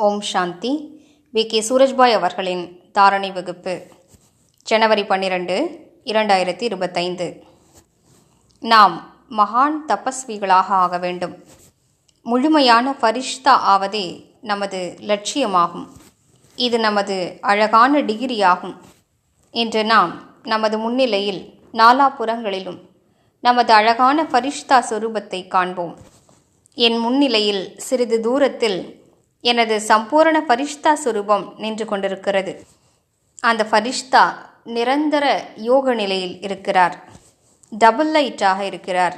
Om Shanti. We. K. Surajbhai அவர்களின் தாரணை வகுப்பு ஜனவரி பன்னிரண்டு இரண்டாயிரத்தி இருபத்தைந்து. நாம் மகான் தபஸ்விகளாக ஆக வேண்டும். முழுமையான ஃபரிஷ்தா ஆவதே நமது லட்சியமாகும். இது நமது அழகான டிகிரியாகும். இன்று நாம் நமது முன்னிலையில் நாலாபுறங்களிலும் நமது அழகான ஃபரிஷ்தா சுரூபத்தை காண்போம். என் முன்னிலையில் சிறிது தூரத்தில் எனது சம்பூரண ஃபரிஷ்தா சுரூபம் நின்று கொண்டிருக்கிறது. அந்த ஃபரிஷ்தா நிரந்தர யோக நிலையில் இருக்கிறார். டபுள் லைட்டாக இருக்கிறார்.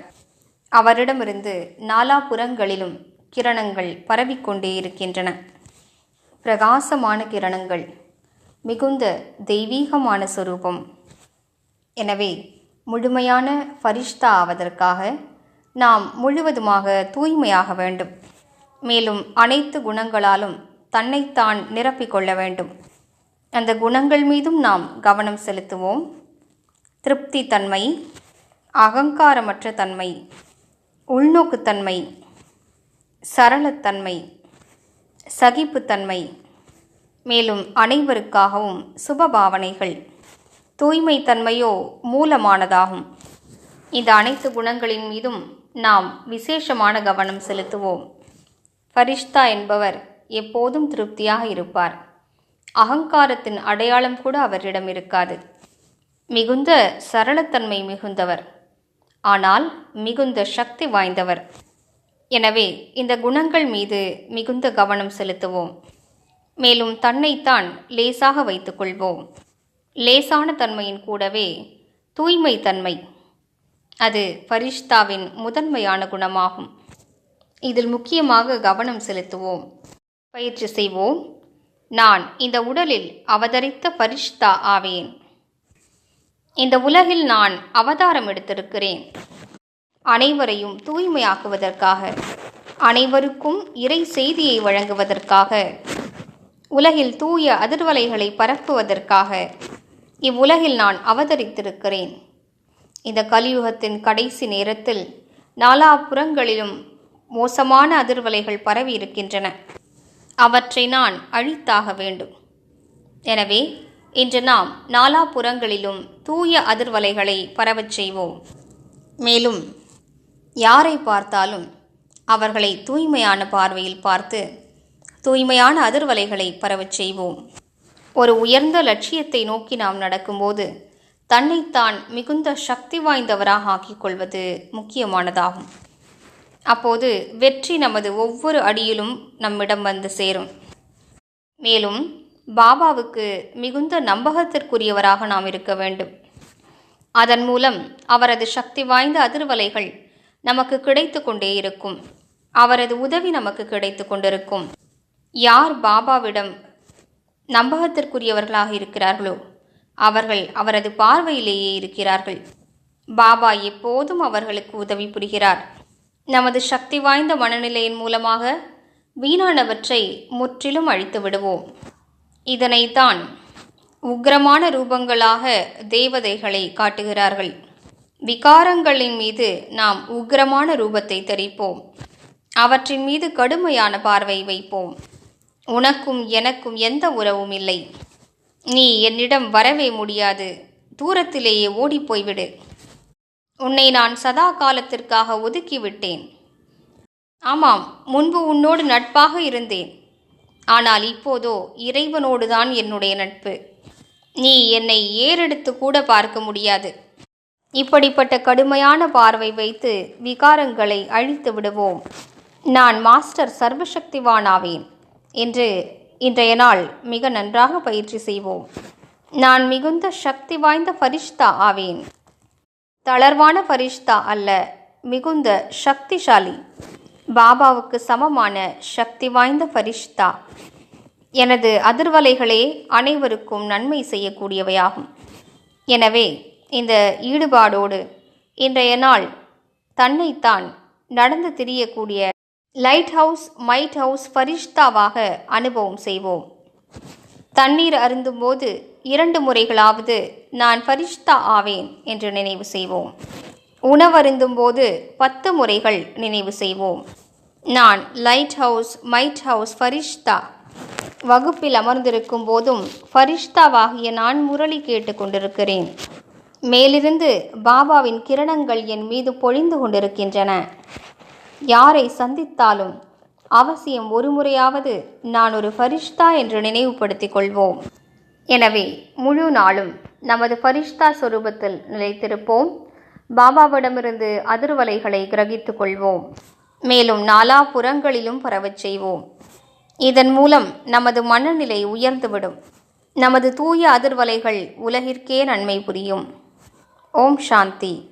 அவரிடமிருந்து நாலாபுறங்களிலும் கிரணங்கள் பரவிக்கொண்டே இருக்கின்றன. பிரகாசமான கிரணங்கள் மிகுந்த தெய்வீகமான சுரூபம். எனவே முழுமையான ஃபரிஷ்தா ஆவதற்காக நாம் முழுவதுமாக தூய்மையாக வேண்டும். மேலும் அனைத்து குணங்களாலும் தன்னைத்தான் நிரப்பிக்கொள்ள வேண்டும். அந்த குணங்கள் மீதும் நாம் கவனம் செலுத்துவோம். திருப்தி தன்மை அகங்காரமற்ற தன்மை உள்நோக்குத்தன்மை சரளத்தன்மை சகிப்புத்தன்மை மேலும் அனைவருக்காகவும் சுபபாவனைகள் தூய்மை தன்மையோ மூலமானதாகும். இந்த அனைத்து குணங்களின் மீதும் நாம் விசேஷமான கவனம் செலுத்துவோம். ஃபரிஷ்தா என்பவர் எப்போதும் திருப்தியாக இருப்பார். அகங்காரத்தின் அடையாளம் கூட அவரிடம் இருக்காது. மிகுந்த சரளத்தன்மை மிகுந்தவர். ஆனால் மிகுந்த சக்தி வாய்ந்தவர். எனவே இந்த குணங்கள் மீது மிகுந்த கவனம் செலுத்துவோம். மேலும் தன்னைத்தான் லேசாக வைத்துக்கொள்வோம் லேசான தன்மையின் கூடவே தூய்மை தன்மை அது ஃபரிஷ்தாவின் முதன்மையான குணமாகும். இதில் முக்கியமாக கவனம் செலுத்துவோம். பயிற்சி செய்வோம். நான் இந்த உடலில் அவதரித்த பரிஷ்தா ஆவேன். இந்த உலகில் நான் அவதாரம் எடுத்திருக்கிறேன். அனைவரையும் தூய்மையாக்குவதற்காக அனைவருக்கும் இறை செய்தியை வழங்குவதற்காக உலகில் தூய அதிர்வலைகளை பரப்புவதற்காக இவ்வுலகில் நான் அவதரித்திருக்கிறேன். இந்த கலியுகத்தின் கடைசி நேரத்தில் நாலாபுறங்களிலும் மோசமான அதிர்வலைகள் பரவி இருக்கின்றன. அவற்றை நான் அழித்தாக வேண்டும். எனவே இன்று நாம் நாலாபுறங்களிலும் தூய அதிர்வலைகளை பரவச் செய்வோம். மேலும் யாரை பார்த்தாலும் அவர்களை தூய்மையான பார்வையில் பார்த்து தூய்மையான அதிர்வலைகளை பரவச் செய்வோம். ஒரு உயர்ந்த லட்சியத்தை நோக்கி நாம் நடக்கும்போது தன்னைத்தான் மிகுந்த சக்தி வாய்ந்தவராக ஆக்கிக் கொள்வது முக்கியமானதாகும். அப்போது வெற்றி நமது ஒவ்வொரு அடியிலும் நம்மிடம் வந்து சேரும். மேலும் பாபாவுக்கு மிகுந்த நம்பகத்திற்குரியவராக நாம் இருக்க வேண்டும். அதன் மூலம் அவரது சக்தி வாய்ந்த அதிர்வலைகள் நமக்கு கிடைத்து கொண்டே இருக்கும். அவரது உதவி நமக்கு கிடைத்து கொண்டிருக்கும். யார் பாபாவிடம் நம்பகத்திற்குரியவர்களாக இருக்கிறார்களோ அவர்கள் அவரது பார்வையிலேயே இருக்கிறார்கள். பாபா எப்போதும் அவர்களுக்கு உதவி புரிகிறார். நமது சக்தி வாய்ந்த மனநிலையின் மூலமாக வீணானவற்றை முற்றிலும் அழித்து விடுவோம். இதனைத்தான் உக்ரமான ரூபங்களாக தேவதைகளை காட்டுகிறார்கள். விகாரங்களின் மீது நாம் உக்ரமான ரூபத்தை தெரிப்போம். அவற்றின் மீது கடுமையான பார்வை வைப்போம். உனக்கும் எனக்கும் எந்த உறவும் இல்லை. நீ என்னிடம் வரவே முடியாது. தூரத்திலேயே ஓடிப்போய்விடு. உன்னை நான் சதா காலத்திற்காக ஒதுக்கிவிட்டேன். ஆமாம் முன்பு உன்னோடு நட்பாக இருந்தேன். ஆனால் இப்போதோ இறைவனோடு தான் என்னுடைய நட்பு. நீ என்னை ஏறெடுத்து கூட பார்க்க முடியாது. இப்படிப்பட்ட கடுமையான பார்வை வைத்து விகாரங்களை அழித்து விடுவோம். நான் மாஸ்டர் சர்வசக்திவானாவேன் என்று இன்றைய நாள் மிக நன்றாக பயிற்சி செய்வோம். நான் மிகுந்த சக்தி வாய்ந்த ஃபரிஷ்தா ஆவேன். தளர்வான ஃபரிஷ்தா அல்ல மிகுந்த சக்திசாலி. பாபாவுக்கு சமமான சக்தி வாய்ந்த ஃபரிஷ்தா. எனது அதிர்வலைகளே அனைவருக்கும் நன்மை செய்யக்கூடியவையாகும். எனவே இந்த ஈடுபாடோடு இன்றைய நாள் தன்னைத்தான் நடந்து திரியக்கூடிய லைட் ஹவுஸ் மைட் ஹவுஸ் ஃபரிஷ்தாவாக அனுபவம் செய்வோம். தண்ணீர் அருந்தும் போது இரண்டு முறைகளாவது நான் ஃபரிஷ்தா ஆவேன் என்று நினைவு செய்வோம். உணவருந்தும் போது பத்து முறைகள் நினைவு செய்வோம். நான் லைட் ஹவுஸ் மைட் ஹவுஸ் ஃபரிஷ்தா வகுப்பில் அமர்ந்திருக்கும் போதும் ஃபரிஷ்தாவாகிய நான் முரளி கேட்டுக்கொண்டிருக்கிறேன் மேலிருந்து பாபாவின் கிரணங்கள் என் மீது பொழிந்து கொண்டிருக்கின்றன. யாரை சந்தித்தாலும் அவசியம் ஒரு முறையாவது நான் ஒரு ஃபரிஷ்தா என்று நினைவுபடுத்திக் கொள்வோம். எனவே முழு நாளும் நமது ஃபரிஷ்தா சொரூபத்தில் நிலைத்திருப்போம். பாபாவிடமிருந்து அதிர்வலைகளை கிரகித்துக் கொள்வோம். மேலும் நாலா புறங்களிலும் பரவச் செய்வோம். இதன் மூலம் நமது மனநிலை உயர்ந்துவிடும். நமது தூய அதிர்வலைகள் உலகிற்கே நன்மை புரியும். ஓம் சாந்தி.